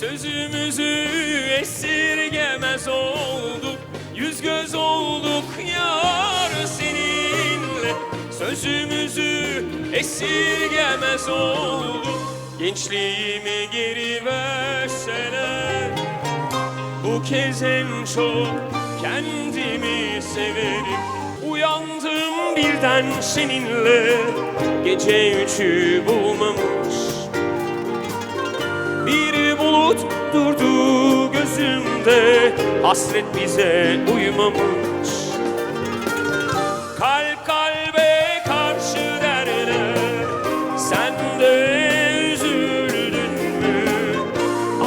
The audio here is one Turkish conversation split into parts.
Sözümüzü esirgemez olduk. Yüz göz olduk yar seninle. Sözümüzü esirgemez olduk. Gençliğimi geri verseler Bu kez en çok kendimi severim. Uyandım birden seninle Gece üçü bulmamış bir bulut durdu gözümde. Hasret bize uymamış Kalp kalbe karşı derler Sen de üzüldün mü?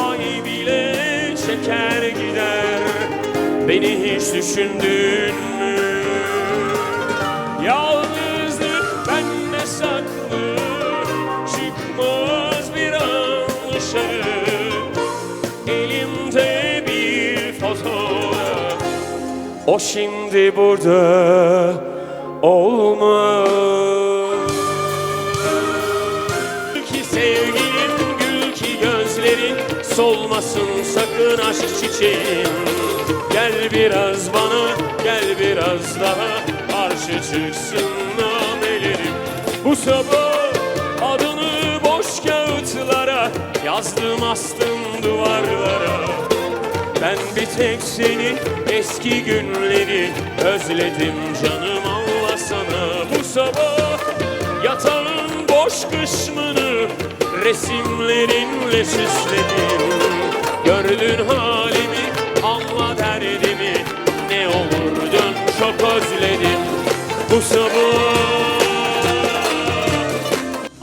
Ay bile çeker gider Beni hiç düşündün mü? Yalnızlık O şimdi burada olmaz. Gül ki sevgilim gül ki gözlerin Solmasın sakın aşk çiçeğim. Gel biraz bana gel biraz daha Karşı çıksın namelerim. Bu sabah adını boş kağıtlara Yazdım astım duvarlara ben bir tek seni eski günleri özledim canım Allah sana bu sabah yatağın boş kısmını resimlerinle süsledim. Gördün halimi anla derdimi ne olur dön çok özledim. Bu sabah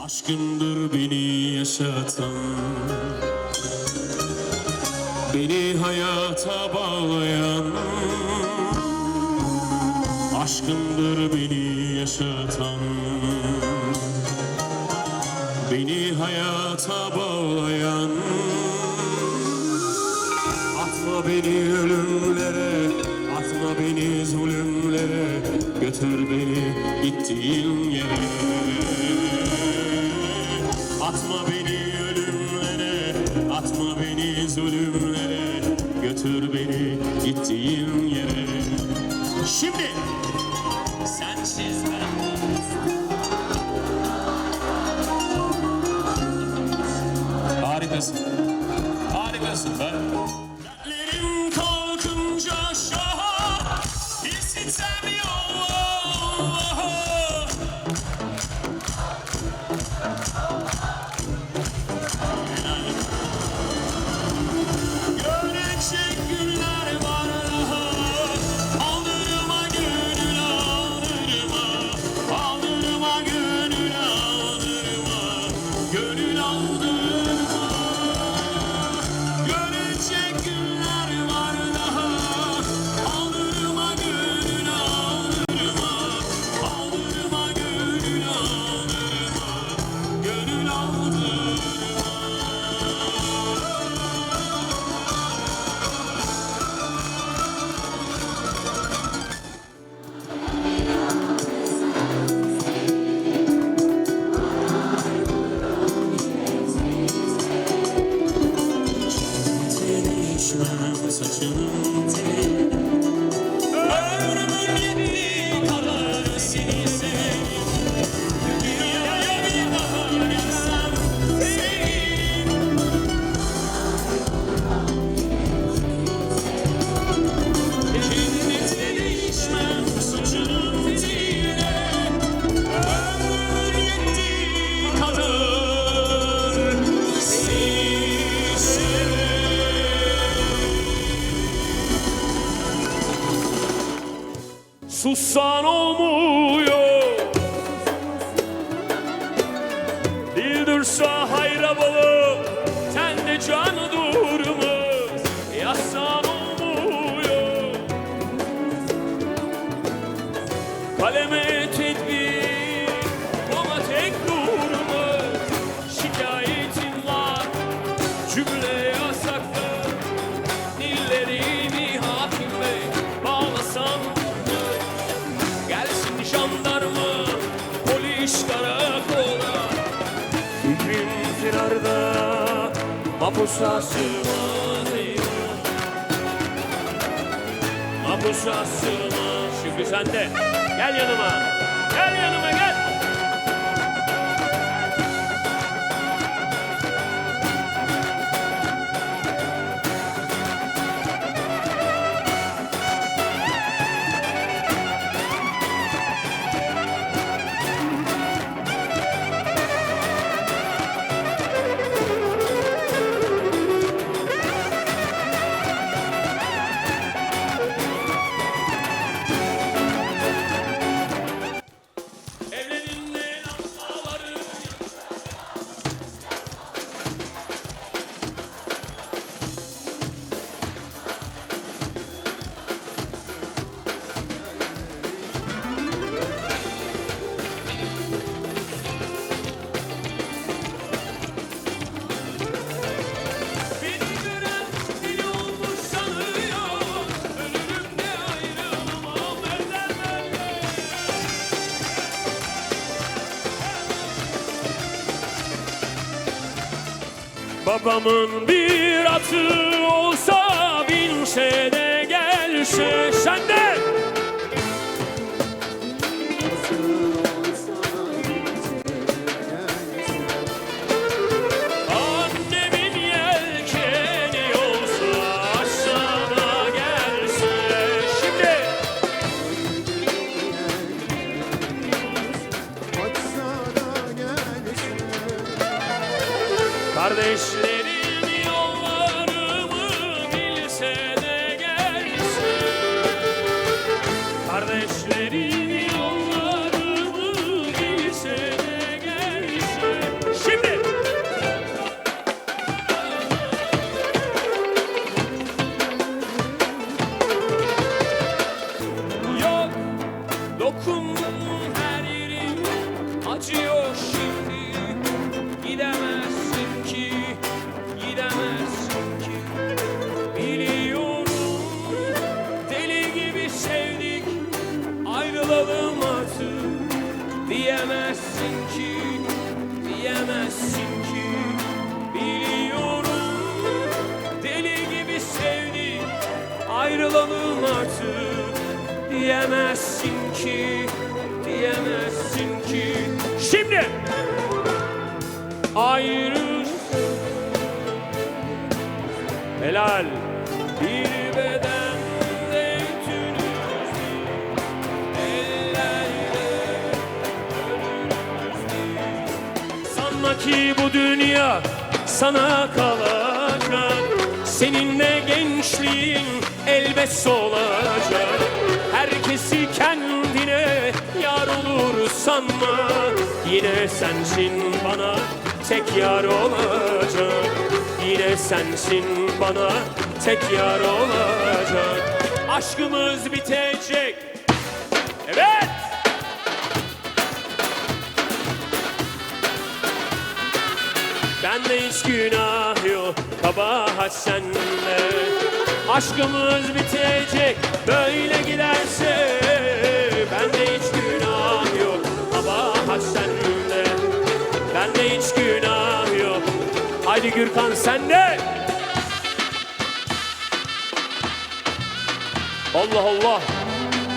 Aşkındır beni yaşatan Beni hayata bağlayan Aşkındır beni yaşatan. Beni hayata bağlayan Atma beni ölümlere Atma beni zulümlere Götür beni gittiğin yere. Atma beni Şimdi. Sensiz ben Sussan olmuyor Dil Mapusa sığmaz eyvah sığmaz Şükrü sende. Gel yanıma Babamın bir atı olsa binse de gelse sende acıyor şimdi. Gidemezsin ki, gidemezsin ki. Biliyorum deli gibi sevdik ayrılalım artık. Diyemezsin ki, diyemezsin ki. Biliyorum deli gibi sevdik ayrılalım artık. Diyemezsin ki, diyemezsin ki Şimdi ayrı. Helal. Bir bedende tünüz ellerde ölürüz. Sanma ki bu dünya sana kalacak. Seninle gençliğin elbet solacak. Herkesi kendine yar olur sanma Yine sensin bana tek yar olacak Yine sensin bana tek yar olacak Aşkımız bitecek. Evet. Bende hiç günah yok, kabahat sende. Aşkımız bitecek, böyle giderse Bende hiç kabahat sende Bende hiç günah yok, haydi Gürkan sende Allah Allah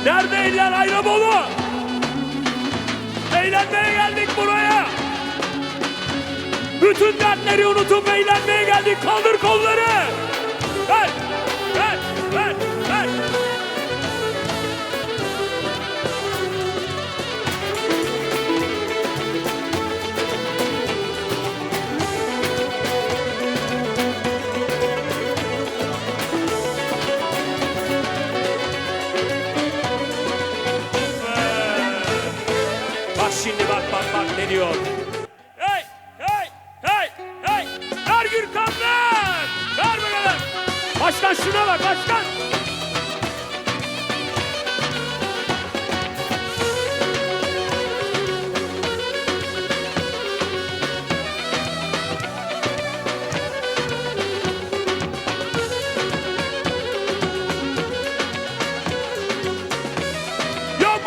Nerede eller Ayrabolu? Eğlenmeye geldik buraya bütün dertleri unutup eğlenmeye geldik. Kaldır kolları. Ver, ver, ver, Başkan şuna bak başkan.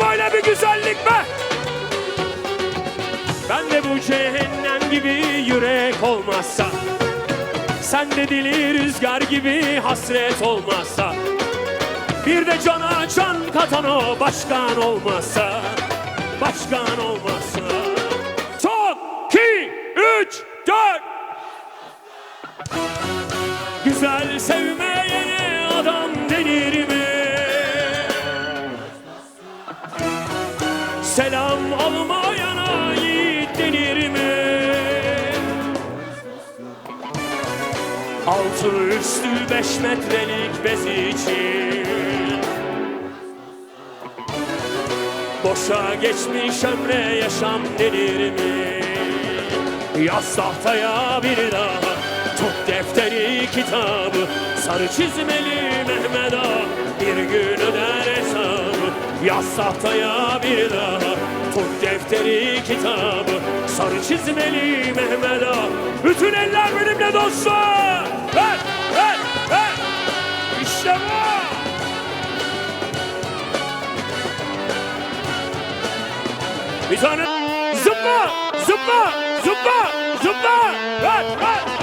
Böyle bir güzellik be. Ben de bu cehennem gibi yürek olmazsa Sen de dili rüzgar gibi hasret olmazsa Bir de cana can katan o başkan olmazsa Başkan olmazsa Son, iki, üç, dört Güzel sevmeyene adam denir mi? Selam almayana Altı üstü beş metrelik bez için. Boşa geçmiş ömre yaşam denir mi? Yaz tahtaya bir daha Tut defteri kitabı. Sarı çizmeli Mehmet Ağa Bir gün öder hesabı. Yaz tahtaya bir daha Tut defteri kitabı. Sarı çizmeli Mehmet Ağa Bütün eller benimle dostlar İşte bu. Bir tane zıpla, zıpla, zıpla, zıpla. Ver, ver,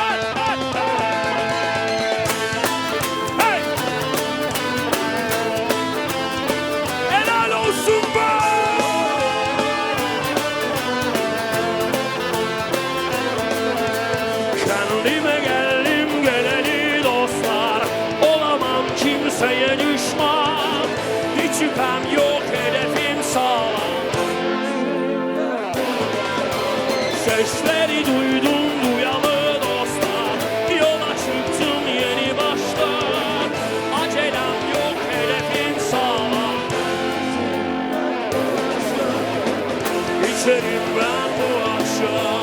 kimseye düşman Hiç şüphem yok hedefim sağlam. Sesleri duydum duyalı dostlar. Yola çıktım yeni başlar Acelem yok hedefim sağlam. İçerim ben bu akşam